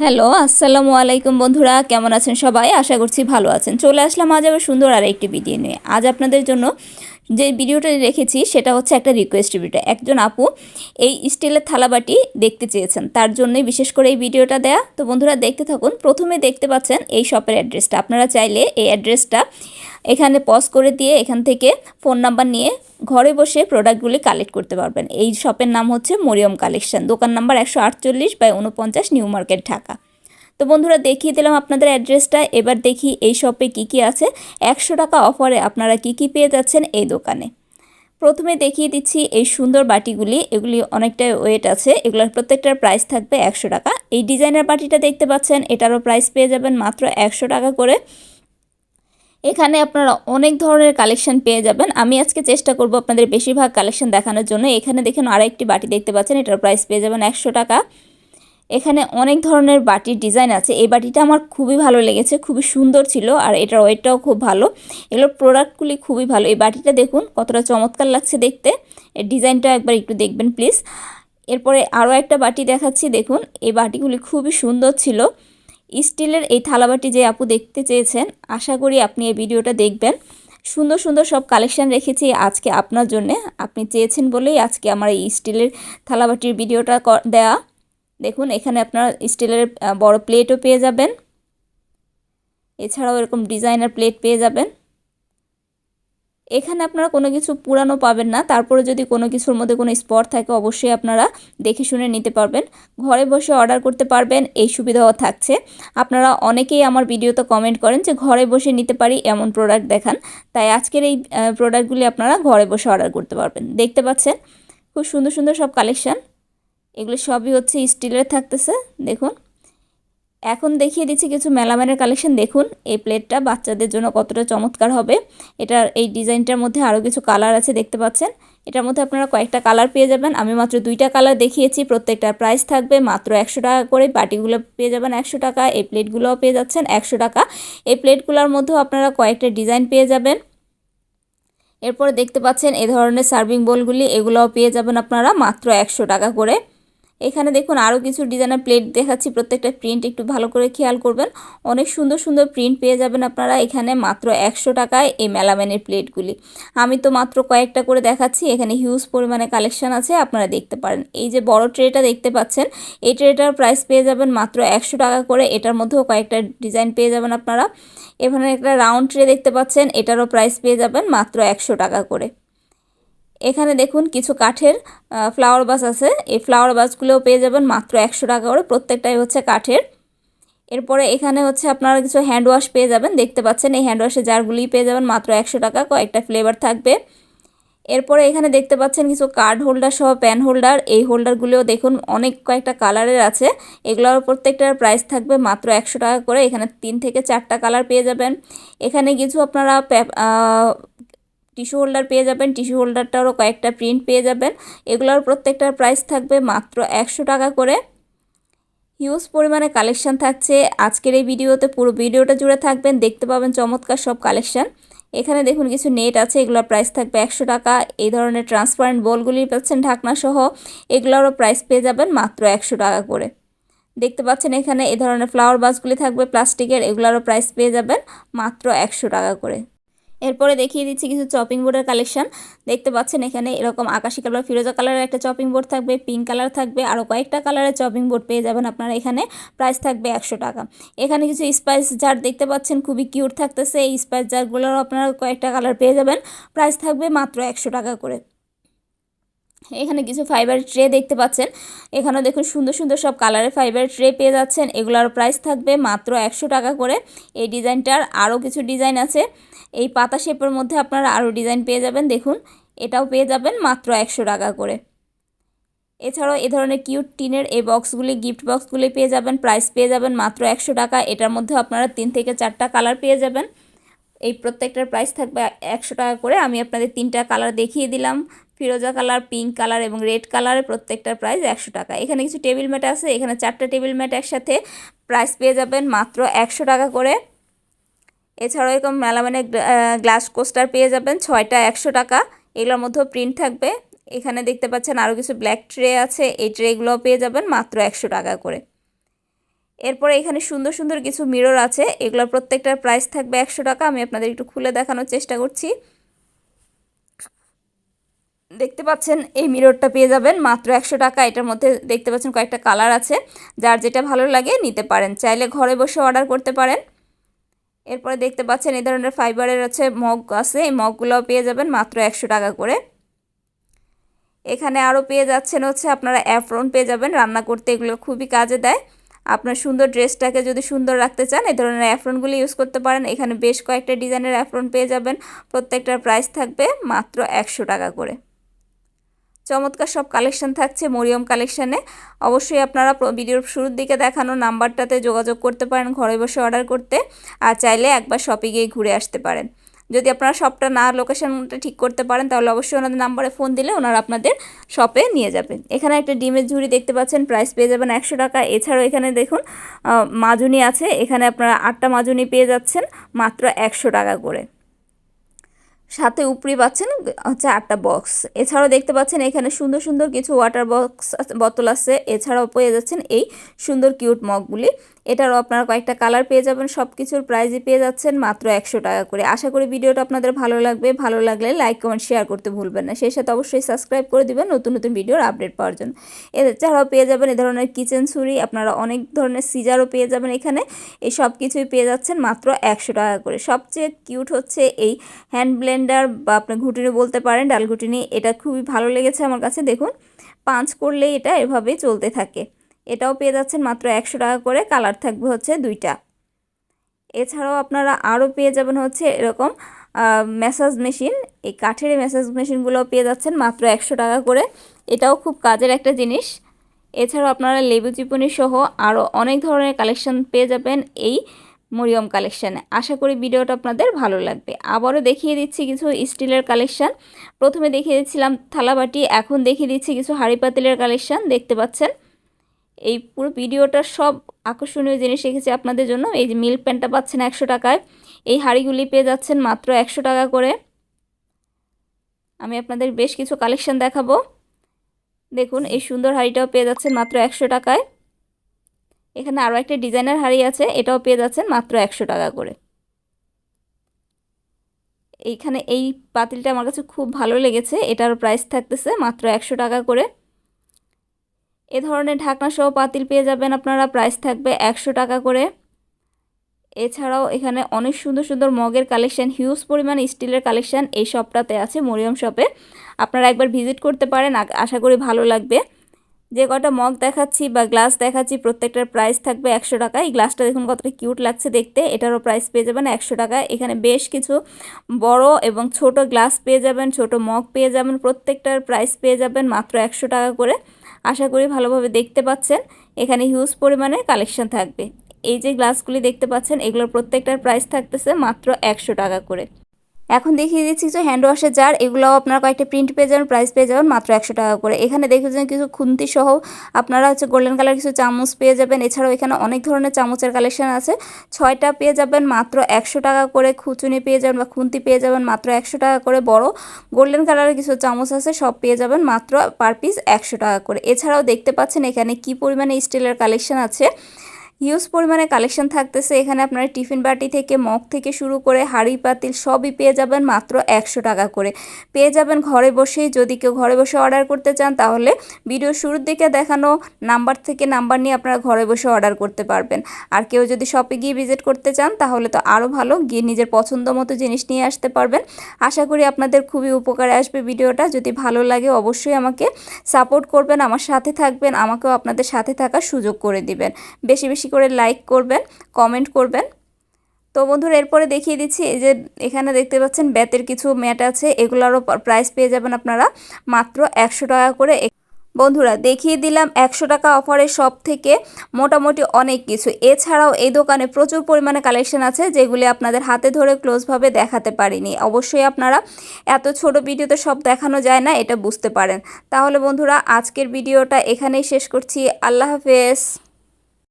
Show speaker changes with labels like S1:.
S1: Hello, আসসালামু আলাইকুম বন্ধুরা, কেমন আছেন সবাই? আশা করছি ভালো আছেন। চলে আসলাম আজ আবার সুন্দর আর একটি ভিডিও নিয়ে। আজ আপনাদের জন্য যে ভিডিওটা রেখেছি, সেটা হচ্ছে একটা রিকোয়েস্ট ভিডিও একজন আপু এই স্টিলের থালাবাটি দেখতে চেয়েছেন, তার জন্যই বিশেষ করে এই ভিডিওটা দেয়া। তো বন্ধুরা, দেখতে থাকুন। প্রথমে দেখতে পাচ্ছেন এই শপের অ্যাড্রেসটা আপনারা চাইলে এই অ্যাড্রেসটা এখানে পজ করে দিয়ে এখান থেকে ফোন নাম্বার নিয়ে ঘরে বসে প্রোডাক্টগুলি কালেক্ট করতে পারবেন। এই শপের নাম হচ্ছে মরিয়ম কালেকশন দোকান নাম্বার একশো আটচল্লিশ বাই উনপঞ্চাশ নিউ মার্কেট ঢাকা। তো বন্ধুরা, দেখিয়ে দিলাম আপনাদের অ্যাড্রেসটা এবার দেখি এই শপে কি কি আছে। একশো টাকা অফারে আপনারা কি কি পেয়ে যাচ্ছেন এই দোকানে। প্রথমে দেখিয়ে দিচ্ছি এই সুন্দর বাটিগুলি। এগুলি অনেকটা ওয়েট আছে। এগুলোর প্রত্যেকটার প্রাইস থাকবে একশো টাকা। এই ডিজাইনার বাটিটা দেখতে পাচ্ছেন, এটারও প্রাইস পেয়ে যাবেন মাত্র একশো টাকা করে। এখানে আপনারা অনেক ধরনের কালেকশন পেয়ে যাবেন। আমি আজকে চেষ্টা করব আপনাদের বেশিরভাগ কালেকশন দেখানোর জন্য। এখানে দেখেন আরও একটি বাটি দেখতে পাচ্ছেন, এটার প্রাইস পেয়ে যাবেন একশো টাকা। এখানে অনেক ধরনের বাটির ডিজাইন আছে। এই বাটিটা আমার খুবই ভালো লেগেছে, খুবই সুন্দর ছিল আর এটার ওয়েটটাও খুব ভালো। এগুলোর প্রোডাক্টগুলি খুবই ভালো। এই বাটিটা দেখুন, কতটা চমৎকার লাগছে দেখতে। এর ডিজাইনটা একবার একটু দেখবেন প্লিজ এরপরে আরও একটা বাটি দেখাচ্ছি, দেখুন। এই বাটিগুলি খুবই সুন্দর ছিল। স্টিলের এই থালাবাটি যে আপু দেখতে চেয়েছেন, আশা করি আপনি এই ভিডিওটা দেখবেন। সুন্দর সুন্দর সব কালেকশান রেখেছি আজকে আপনার জন্য। আপনি চেয়েছেন বলেই আজকে আমার এই স্টিলের থালাবাটির ভিডিওটা দেয়া। দেখুন, এখানে আপনার স্টিলের বড় প্লেটও পেয়ে যাবেন। এছাড়াও এরকম ডিজাইনার প্লেট পেয়ে যাবেন। এখানে আপনারা কোনো কিছু পুরানো পাবেন না। তারপরে যদি কোনো কিছুর মধ্যে কোনো স্পট থাকে, অবশ্যই আপনারা দেখে শুনে নিতে পারবেন। ঘরে বসে অর্ডার করতে পারবেন, এই সুবিধাও থাকছে। আপনারা অনেকেই আমার ভিডিওতে কমেন্ট করেন যে, ঘরে বসে নিতে পারি, এমন প্রোডাক্ট দেখান। তাই আজকের এই প্রোডাক্টগুলি আপনারা ঘরে বসে অর্ডার করতে পারবেন। দেখতে পাচ্ছেন? খুব সুন্দর সুন্দর সব কালেকশান এগুলো সবই হচ্ছে স্টিলের থাকতেছে। দেখুন। এখন দেখিয়ে দিচ্ছি কিছু মেলামানের কালেকশন। দেখুন, এই প্লেটটা বাচ্চাদের জন্য কতটা চমৎকার হবে। এটার এই ডিজাইনটার মধ্যে আরও কিছু কালার আছে দেখতে পাচ্ছেন। এটার মধ্যে আপনারা কয়েকটা কালার পেয়ে যাবেন। আমি মাত্র দুইটা কালার দেখিয়েছি। প্রত্যেকটার প্রাইস থাকবে মাত্র একশো টাকা করে। বাটিগুলো পেয়ে যাবেন একশো টাকা। এই প্লেটগুলোও পেয়ে যাচ্ছেন একশো টাকা। এই প্লেটগুলোর মধ্যেও আপনারা কয়েকটা ডিজাইন পেয়ে যাবেন। এরপরে দেখতে পাচ্ছেন এ ধরনের সার্ভিং বোলগুলি। এগুলোও পেয়ে যাবেন আপনারা মাত্র একশো টাকা করে। এখানে দেখুন আরও কিছু ডিজাইনের প্লেট দেখাচ্ছি, প্রত্যেকটা প্রিন্ট একটু ভালো করে খেয়াল করবেন। অনেক সুন্দর সুন্দর প্রিন্ট পেয়ে যাবেন আপনারা এখানে মাত্র একশো টাকায় এই মেলামেনের প্লেটগুলি আমি তো মাত্র কয়েকটা করে দেখাচ্ছি, এখানে হিউজ পরিমাণে কালেকশন আছে, আপনারা দেখতে পারেন। এই যে বড় ট্রেটা দেখতে পাচ্ছেন, এই ট্রেটার প্রাইস পেয়ে যাবেন মাত্র একশো টাকা করে, এটার মধ্যেও কয়েকটা ডিজাইন পেয়ে যাবেন আপনারা। এখানে একটা রাউন্ড ট্রে দেখতে পাচ্ছেন, এটারও প্রাইস পেয়ে যাবেন মাত্র একশো টাকা করে। এখানে দেখুন কিছু কাঠের ফ্লাওয়ার বাস আছে। এই ফ্লাওয়ার বাসগুলোও পেয়ে যাবেন মাত্র একশো টাকা করে। প্রত্যেকটাই হচ্ছে কাঠের। এরপরে এখানে হচ্ছে আপনারা কিছু হ্যান্ড ওয়াশ পেয়ে যাবেন। দেখতে পাচ্ছেন এই হ্যান্ড ওয়াশের জারগুলি পেয়ে যাবেন মাত্র একশো টাকা। কয়েকটা ফ্লেভার থাকবে। এরপরে এখানে দেখতে পাচ্ছেন কিছু কার্ড হোল্ডার সহ প্যান হোল্ডার এই হোল্ডারগুলিও দেখুন অনেক কয়েকটা কালারের আছে। এগুলোর প্রত্যেকটার প্রাইস থাকবে মাত্র একশো টাকা করে। এখানে তিন থেকে চারটা কালার পেয়ে যাবেন। এখানে কিছু আপনারা টিস্যু হোল্ডার পেয়ে যাবেন। টিস্যু হোল্ডারটারও কয়েকটা প্রিন্ট পেয়ে যাবেন। এগুলোর প্রত্যেকটার প্রাইস থাকবে মাত্র একশো টাকা করে। হিউজ পরিমাণে কালেকশান থাকছে। আজকের এই ভিডিওতে পুরো ভিডিওটা জুড়ে থাকবেন। দেখতে পাবেন চমৎকার সব কালেকশান। এখানে দেখুন কিছু নেট আছে, এগুলোর প্রাইস থাকবে একশো টাকা। এই ধরনের ট্রান্সপারেন্ট বলগুলি পাচ্ছেন ঢাকনা সহ এগুলোরও প্রাইস পেয়ে যাবেন মাত্র একশো টাকা করে। দেখতে পাচ্ছেন এখানে এই ধরনের ফ্লাওয়ার বাসগুলি থাকবে প্লাস্টিকের। এগুলোরও প্রাইস পেয়ে যাবেন মাত্র একশো টাকা করে। এরপরে দেখিয়ে দিচ্ছি কিছু চপিং বোর্ডের কালেকশন দেখতে পাচ্ছেন এখানে এরকম আকাশি কালার, ফিরোজা কালারের একটা চপিং বোর্ড থাকবে পিঙ্ক কালার থাকবে আরও কয়েকটা কালারের চপিং বোর্ড পেয়ে যাবেন আপনারা এখানে। প্রাইস থাকবে একশো টাকা। এখানে কিছু স্পাইস জার দেখতে পাচ্ছেন, খুবই কিউট থাকতেছে। এই স্পাইস জারগুলোরও আপনারা কয়েকটা কালার পেয়ে যাবেন। প্রাইস থাকবে মাত্র একশো টাকা করে। এখানে কিছু ফাইবার ট্রে দেখতে পাচ্ছেন। এখানেও দেখুন সুন্দর সুন্দর সব কালারের ফাইবার ট্রে পেয়ে যাচ্ছেন। এগুলোর প্রাইস থাকবে মাত্র একশো টাকা করে। এই ডিজাইনটার আরও কিছু ডিজাইন আছে। এই পাতা শেপের মধ্যে আপনারা আরও ডিজাইন পেয়ে যাবেন। দেখুন, এটাও পেয়ে যাবেন মাত্র একশো টাকা করে। এছাড়াও এ ধরনের কিউট টিনের এই বক্সগুলি গিফট বক্সগুলি পেয়ে যাবেন। প্রাইস পেয়ে যাবেন মাত্র একশো টাকা। এটার মধ্যে আপনারা তিন থেকে চারটা কালার পেয়ে যাবেন। এই প্রত্যেকটার প্রাইস থাকবে একশো টাকা করে। আমি আপনাদের তিনটা কালার দেখিয়ে দিলাম। ফিরোজা কালার পিঙ্ক কালার এবং রেড কালারের প্রত্যেকটার প্রাইস একশো টাকা। এখানে কিছু টেবিল ম্যাট আছে, এখানে চারটা টেবিল ম্যাট একসাথে প্রাইস পেয়ে যাবেন মাত্র একশো টাকা করে। এছাড়াও এরকম মেলামানে গ্লাস কোস্টার পেয়ে যাবেন ছয়টা একশো টাকা। এগুলোর মধ্যেও প্রিন্ট থাকবে। এখানে দেখতে পাচ্ছেন আরও কিছু ব্ল্যাক ট্রে আছে, এই ট্রেগুলোও পেয়ে যাবেন মাত্র একশো টাকা করে। এরপরে এখানে সুন্দর সুন্দর কিছু মিরর আছে, এগুলোর প্রত্যেকটার প্রাইস থাকবে একশো টাকা। আমি আপনাদের একটু খুলে দেখানোর চেষ্টা করছি। দেখতে পাচ্ছেন, এই মিররটা পেয়ে যাবেন। মাত্র একশো টাকা, এটার মধ্যে দেখতে পাচ্ছেন কয়েকটা কালার আছে। যার যেটা ভালো লাগে নিতে পারেন। চাইলে ঘরে বসে অর্ডার করতে পারেন। এরপরে দেখতে পাচ্ছেন, এই ধরনের ফাইবারের আছে মগ আছে। এই মগগুলোও পেয়ে যাবেন মাত্র একশো টাকা করে। এখানে আরও পেয়ে যাচ্ছেন হচ্ছে আপনারা অ্যাফ্রন পেয়ে যাবেন। রান্না করতে এগুলো খুবই কাজে দেয়। আপনার সুন্দর ড্রেসটাকে যদি সুন্দর রাখতে চান, এই ধরনের অ্যাফ্রনগুলি ইউজ করতে পারেন। এখানে বেশ কয়েকটা ডিজাইনের অ্যাফ্রন পেয়ে যাবেন। প্রত্যেকটার প্রাইস থাকবে মাত্র একশো টাকা করে। চমৎকার সব কালেকশন থাকছে, মরিয়ম কালেকশানে অবশ্যই আপনারা ভিডিওর শুরুর দিকে দেখানো নাম্বারটাতে যোগাযোগ করতে পারেন, ঘরে বসে অর্ডার করতে। আর চাইলে একবার শপে গিয়ে ঘুরে আসতে পারেন। যদি আপনারা শপটা না লোকেশনটা ঠিক করতে পারেন, তাহলে অবশ্যই ওনাদের নাম্বারে ফোন দিলে ওনারা আপনাদের শপে নিয়ে যাবেন এখানে একটা ডিমের ঝুড়ি দেখতে পাচ্ছেন প্রাইস পেয়ে যাবেন একশো টাকা। এছাড়াও এখানে দেখুন মাজুনি আছে। এখানে আপনারা আটটা মাজুনি পেয়ে যাচ্ছেন, মাত্র একশো টাকা করে। সাথে উপরি পাচ্ছেন হচ্ছে আটটা বক্স এছাড়াও দেখতে পাচ্ছেন এখানে সুন্দর সুন্দর কিছু ওয়াটার বক্স বোতল আছে। এছাড়াও পেয়ে যাচ্ছেন এই সুন্দর কিউট মগগুলি এটারও আপনারা কয়েকটা কালার পেয়ে যাবেন। সব কিছুর প্রাইজই পেয়ে যাচ্ছেন মাত্র একশো টাকা করে। আশা করি ভিডিওটা আপনাদের ভালো লাগবে। ভালো লাগলে লাইক কমেন্ট শেয়ার করতে ভুলবেন না। সেই সাথে অবশ্যই সাবস্ক্রাইব করে দেবেন নতুন নতুন ভিডিওর আপডেট পাওয়ার জন্য। এছাড়াও পেয়ে যাবেন এ ধরনের কিচেন ছুরি। আপনারা অনেক ধরনের সিজারও পেয়ে যাবেন এখানে। এই সব কিছুই পেয়ে যাচ্ছেন মাত্র একশো টাকা করে। সবচেয়ে কিউট হচ্ছে এই হ্যান্ড ব্লেন্ডার বা আপনার ঘুটিনি বলতে পারেন, ডাল ঘুটিনি, এটা খুবই ভালো লেগেছে আমার কাছে, দেখুন। পাঁচ করলেই এটা এভাবেই চলতে থাকে। এটাও পেয়ে যাচ্ছেন মাত্র একশো টাকা করে, কালার থাকবে হচ্ছে দুইটা। এছাড়াও আপনারা আরও পেয়ে যাবেন হচ্ছে এরকম ম্যাসাজ মেশিন। এই কাঠের ম্যাসাজ মেশিনগুলো পেয়ে যাচ্ছেন মাত্র একশো টাকা করে। এটাও খুব কাজের একটা জিনিস। এছাড়াও আপনারা লেবু চিপুনি সহ আরও অনেক ধরনের কালেকশন পেয়ে যাবেন এই মরিয়ম কালেকশানে। আশা করি ভিডিওটা আপনাদের ভালো লাগবে। আবারও দেখিয়ে দিচ্ছি কিছু স্টিলের কালেকশান। প্রথমে দেখিয়ে দিচ্ছিলাম থালাবাটি, এখন দেখিয়ে দিচ্ছি কিছু হাঁড়ি পাতিলের কালেকশান। দেখতে পাচ্ছেন? এই পুরো ভিডিওটা সব আকর্ষণীয় জিনিস রেখেছি আপনাদের জন্য। এই যে মিল্ক প্যান্টটা পাচ্ছেন একশো টাকায়। এই হাঁড়িগুলি পেয়ে যাচ্ছেন মাত্র একশো টাকা করে। আমি আপনাদের বেশ কিছু কালেকশান দেখাবো। দেখুন, এই সুন্দর হাঁড়িটাও পেয়ে যাচ্ছেন মাত্র একশো টাকায়। এখানে আরও একটা ডিজাইনার হাড়ি আছে, এটাও পেয়ে যাচ্ছেন মাত্র একশো টাকা করে। এইখানে এই পাতিলটা আমার কাছে খুব ভালো লেগেছে, এটার প্রাইস থাকতেছে মাত্র একশো টাকা করে। এ ধরনের ঢাকনা সহ পাতিল পেয়ে যাবেন আপনারা প্রাইস থাকবে একশো টাকা করে। এছাড়াও এখানে অনেক সুন্দর সুন্দর মগের কালেকশান হিউজ পরিমাণ স্টিলের কালেকশান এই শপটাতে আছে, মরিয়ম শপে আপনারা একবার ভিজিট করতে পারেন আশা করি ভালো লাগবে। যে কটা মগ দেখাচ্ছি বা গ্লাস দেখাচ্ছি, প্রত্যেকটার প্রাইস থাকবে একশো টাকা। এই গ্লাসটা দেখুন কতটা কিউট লাগছে দেখতে। এটারও প্রাইস পেয়ে যাবেন একশো টাকা। এখানে বেশ কিছু বড় এবং ছোট গ্লাস পেয়ে যাবেন, ছোট মগ পেয়ে যাবেন, প্রত্যেকটার প্রাইস পেয়ে যাবেন মাত্র একশো টাকা করে। আশা করি ভালোভাবে দেখতে পাচ্ছেন। এখানে হিউজ পরিমাণে কালেকশন থাকবে। এই যে গ্লাসগুলি দেখতে পাচ্ছেন, এগুলোর প্রত্যেকটার প্রাইস থাকতেছে মাত্র একশো টাকা করে। এখন দেখিয়ে দিচ্ছি কিছু হ্যান্ড ওয়াশের জার, এগুলোও আপনারা কয়েকটা প্রিন্ট পেয়ে যাবেন প্রাইস পেয়ে যাবেন মাত্র একশো টাকা করে। এখানে দেখেছেন কিছু খুন্তি সহ আপনারা হচ্ছে গোল্ডেন কালার কিছু চামচ পেয়ে যাবেন। এছাড়াও এখানে অনেক ধরনের চামচের কালেকশন আছে। ছয়টা পেয়ে যাবেন মাত্র একশো টাকা করে খুচুনি পেয়ে যাবেন বা খুন্তি পেয়ে যাবেন মাত্র একশো টাকা করে বড়। গোল্ডেন কালারের কিছু চামচ আছে, সব পেয়ে যাবেন মাত্র পার পিস একশো টাকা করে। এছাড়াও দেখতে পাচ্ছেন এখানে কি পরিমাণে স্টিলের কালেকশন আছে। হিউজ পরিমাণে কালেকশন থাকতেছে। এখানে আপনারা টিফিন বাটি থেকে, মগ থেকে শুরু করে হাঁড়ি, পাতিল সবই পেয়ে যাবেন মাত্র একশো টাকা করে। পেয়ে যাবেন ঘরে বসেই। যদি কেউ ঘরে বসে অর্ডার করতে চান, তাহলে ভিডিও শুরুর দিকে দেখানো নাম্বার থেকে নাম্বার নিয়ে আপনারা ঘরে বসে অর্ডার করতে পারবেন। আর কেউ যদি শপে গিয়ে ভিজিট করতে চান, তাহলে তো আরও ভালো, গিয়ে নিজের পছন্দ মতো জিনিস নিয়ে আসতে পারবেন। আশা করি আপনাদের খুবই উপকারে আসবে ভিডিওটা। যদি ভালো লাগে, অবশ্যই আমাকে সাপোর্ট করবেন, আমার সাথে থাকবেন, আমাকেও আপনাদের সাথে থাকার সুযোগ করে দিবেন। বেশি বেশি বেশি করে লাইক করবেন কমেন্ট করবেন। তো বন্ধুরা, এরপরে দেখিয়ে দিচ্ছি এই যে এখানে দেখতে পাচ্ছেন ব্যাতের কিছু ম্যাট আছে, এগুলোরও প্রাইস পেয়ে যাবেন আপনারা মাত্র একশো টাকা করে। বন্ধুরা, দেখিয়ে দিলাম একশো টাকা অফারের সব থেকে মোটামুটি অনেক কিছু। এছাড়াও এই দোকানে প্রচুর পরিমাণে কালেকশন আছে, যেগুলি আপনাদের হাতে ধরে ক্লোজভাবে দেখাতে পারিনি। অবশ্যই আপনারা এত ছোট ভিডিওতে সব দেখানো যায় না, এটা বুঝতে পারেন। তাহলে বন্ধুরা, আজকের ভিডিওটা এখানেই শেষ করছি। আল্লাহ হাফেজ।